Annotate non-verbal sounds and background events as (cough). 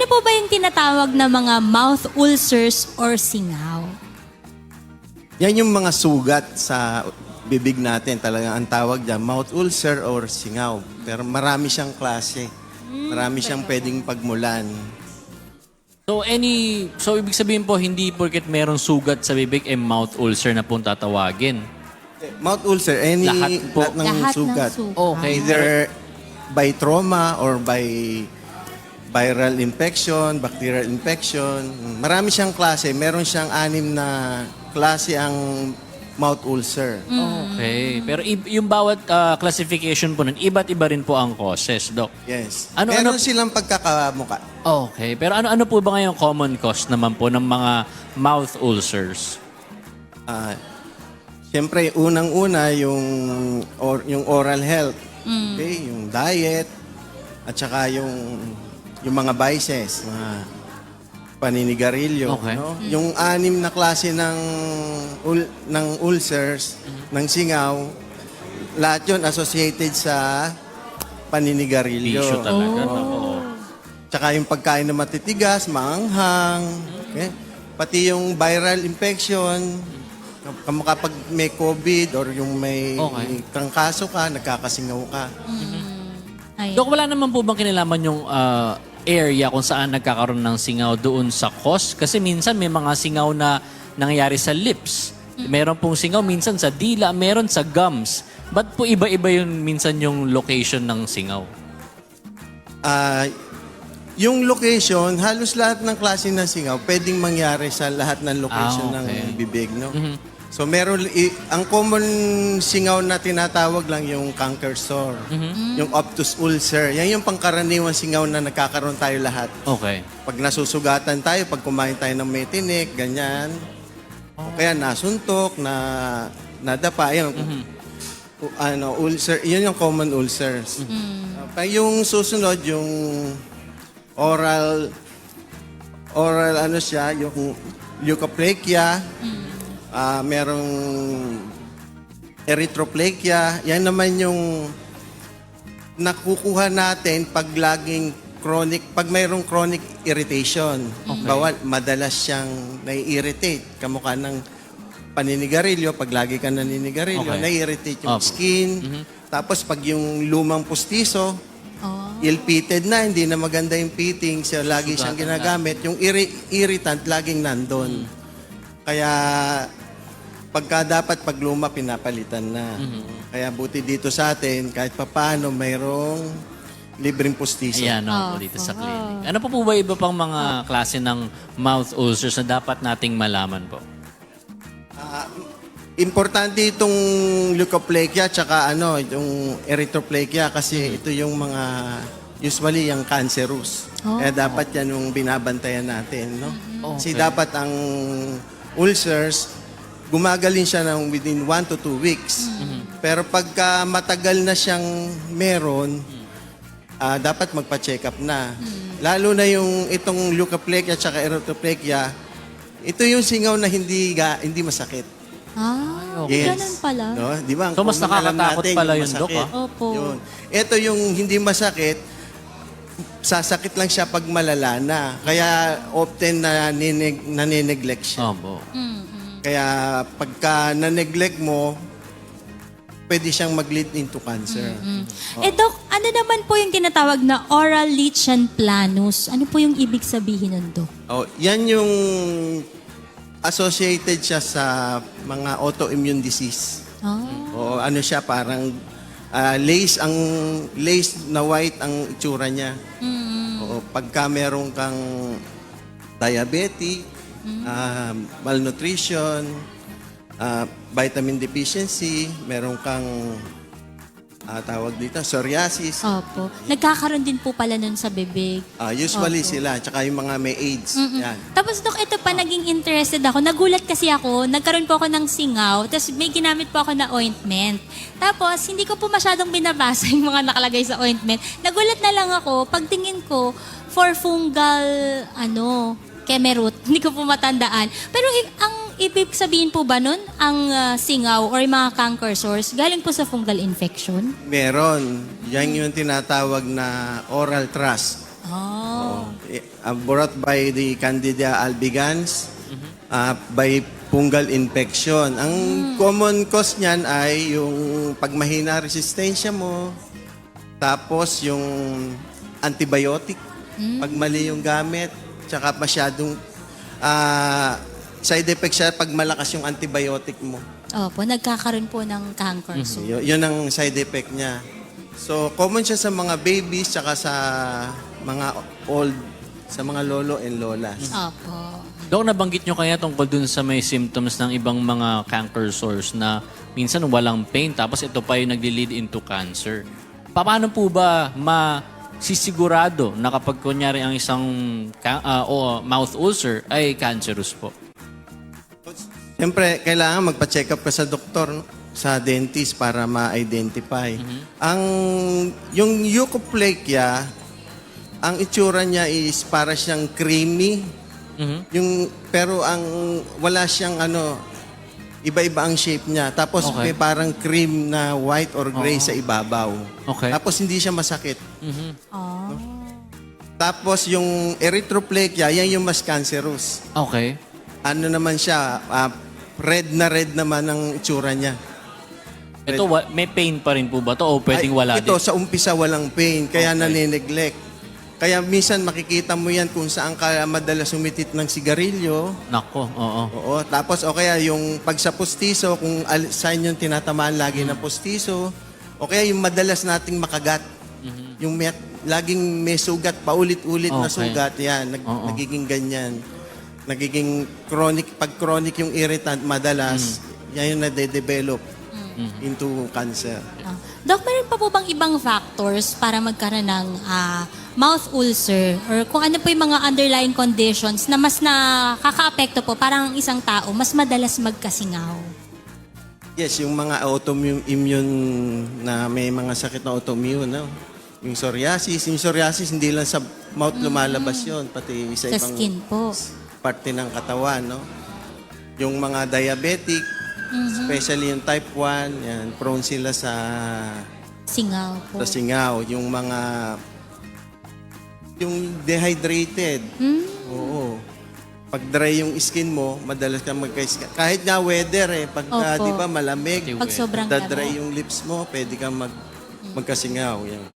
ano po ba yung tinatawag na mga mouth ulcers or singaw? Yan yung mga sugat sa bibig natin. Talagang ang tawag dyan, mouth ulcer or singaw. Pero marami siyang klase. Marami siyang pwedeng pagmulan. So any so ibig sabihin po hindi porket merong sugat sa bibig eh mouth ulcer na pong tatawagin. Mouth ulcer, any Lahat po. lahat ng Lahat sugat. ng sugat. Okay. Either by trauma or by viral infection, bacterial infection. Marami siyang klase. Meron siyang anim na klase ang mouth ulcer. Okay. Pero i- yung bawat ah, classification po nun, iba't iba rin po ang causes, Doc. Yes. Ano- Meron ano- silang pagkakamuka. Okay. Pero ano-ano po ba ngayong common cause naman po ng mga mouth ulcers? Ah, Siyempre, unang-una yung or, yung oral health. Okay, yung diet at saka yung yung mga vices, mga paninigarilyo, Okay. no? Yung anim na klase ng ul, ng ulcers, ng singaw, lahat 'yon associated sa paninigarilyo. Tissue talaga. no? Oo. Tsaka yung pagkain na matitigas, maanghang. Okay? Pati yung viral infection, kam- kapag may COVID or yung may Okay. trangkaso ka, nagkakasingaw ka. Ayun. Dok, wala naman po bang kinalaman yung ah, area kung saan nagkakaroon ng singaw doon sa cause? Kasi minsan may mga singaw na nangyayari sa lips. Meron pong singaw minsan sa dila, meron sa gums. Ba't po iba-iba yung minsan yung location ng singaw? Ah, yung location, halos lahat ng klase ng singaw, pwedeng mangyari sa lahat ng location Ah, okay. ng bibig. No? So meron, i- ang common singaw na tinatawag lang yung canker sore, yung obtus ulcer. Yan yung pangkaraniwang singaw na nagkakaroon tayo lahat. Okay. Pag nasusugatan tayo, pag kumain tayo ng may tinik, ganyan. O kaya nasuntok, na nadapa, yan. U- ano, ulcer, yun yung common ulcers. Uh, pa yung susunod, yung oral, oral ano siya, yung leukoplakia, ah, merong erythroplakia, yan naman yung nakukuha natin pag laging chronic, pag mayroong chronic irritation. Bawal, madalas siyang nai-irritate. Kamukha ng paninigarilyo, pag lagi ka naninigarilyo, Okay. nai-irritate yung Opo. skin. Tapos pag yung lumang pustiso, Oh. ill-pitted na, hindi na maganda yung pitting, so lagi siyang ginagamit. Yung irri- irritant, laging nandun. Kaya pagka dapat pag luma, pinapalitan na. Kaya buti dito sa atin, kahit papano, mayroong libreng pustiso. Ayan o, po dito sa clinic. Ano po po ba iba pang mga klase ng mouth ulcers na dapat nating malaman po? Importante itong leukoplakia tsaka ano, yung erythroplakia kasi ito yung mga usually yung cancerous. Kaya dapat yan yung binabantayan natin, no? Kasi dapat ang ulcers gumagaling siya ng within 1 to 2 weeks. Pero pagka matagal na siyang meron, ah, dapat magpa-check up na. Lalo na yung itong leukoplakia tsaka erythroplakia, ito yung singaw na hindi ga, hindi masakit. Ah, okay. ganun pala. No, di ba? Ang So, mas common alam nakakatakot natin, pala yung yun, masakit. ah. Opo. Yun. Ito yung hindi masakit, sasakit lang siya pag malala na. Kaya often na ninig, nanineglect siya. Opo. Kaya pagka na-neglect mo, pwede siyang mag-lead into cancer. Eh, Dok, ano naman po yung tinatawag na oral lichen planus? Ano po yung ibig sabihin nun, Dok? Oh, yan yung associated siya sa mga autoimmune disease. Ah. O ano siya parang ah, lace ang lace na white ang itsura niya. O pagka meron kang diabetes, ah, malnutrition, ah, vitamin deficiency, meron kang ah, tawag dito psoriasis. Opo. Nagkakaroon din po pala nun sa bibig. Ah, usually sila, tsaka yung mga may AIDS. Yan. Tapos, Dok, ito pa, naging interested ako. Nagulat kasi ako, nagkaroon po ako ng singaw, tapos may ginamit po ako na ointment. Tapos, hindi ko po masyadong binabasa (laughs) yung mga nakalagay sa ointment. Nagulat na lang ako, pagtingin ko, for fungal, ano, kemerut. (laughs) Hindi ko po matandaan. Pero ang ibig sabihin po ba nun, ang ah, singaw or mga canker sores, galing po sa fungal infection? Meron. Yan yung tinatawag na oral thrust. Oh. Uh, brought by the Candida albigans uh, by fungal infection. Ang common cause niyan ay yung pag mahina resistensya mo, tapos yung antibiotic, pag mali yung gamit, tsaka masyadong ah, side effect siya pag malakas yung antibiotic mo. Opo, nagkakaroon po ng cancer. So, Y- yun ang side effect niya. So, common siya sa mga babies tsaka sa mga old, sa mga lolo and lolas. Opo. Dok, nabanggit nyo kaya tungkol dun sa may symptoms ng ibang mga canker sores na minsan walang pain tapos ito pa yung nagli-lead into cancer. Paano po ba masisigurado na kapag kunyari ang isang ka- ah, o mouth ulcer ay cancerous po? Siyempre, kailangan magpa-check up ka sa doktor, no? sa dentist para ma-identify. Ang yung eucoplakia, ang itsura niya is para siyang creamy. Mhm. Yung pero ang wala siyang ano iba-iba ang shape niya. Tapos Okay. may parang cream na white or gray sa ibabaw. Okay. Tapos hindi siya masakit. Mhm. Oh. Tapos yung erythroplakia, yan yung mas cancerous. Okay. Ano naman siya, ah, red na red naman ang itsura niya. Ito, wa- may pain pa rin po ba to o pwedeng Ay, wala ito, din? sa umpisa walang pain, kaya Okay. nanineglect. Kaya minsan makikita mo yan kung saan ka madalas sumitit ng sigarilyo. Nako, oo. Oo, tapos o kaya yung pag sa postiso, kung al- saan yung tinatamaan lagi ng postiso, o kaya yung madalas nating makagat. Yung may, laging may sugat, paulit-ulit na Okay. sugat, yan, nag- Oo. nagiging ganyan. Nagiging chronic, pag chronic yung irritant, madalas, yan yung nade-develop into cancer. Ah. Doc, meron pa po bang ibang factors para magkaroon ng ah, mouth ulcer or kung ano po yung mga underlying conditions na mas nakaka-apekto po parang ang isang tao mas madalas magkasingaw? Yes, yung mga autoimmune immune na may mga sakit na autoimmune, no? Yung psoriasis, yung psoriasis hindi lang sa mouth lumalabas yon, pati sa, Sa ibang skin po. parte ng katawan, no? Yung mga diabetic, especially yung type 1, yan, prone sila sa, Singaw po. sa singaw. Yung mga, yung dehydrated, Hmm? oo. Pag dry yung skin mo, madalas ka magka Kahit nga weather eh, pag Opo. di ba malamig, Pag sobrang lamig. yung lips mo, pwede kang mag, magkasingaw. Yan.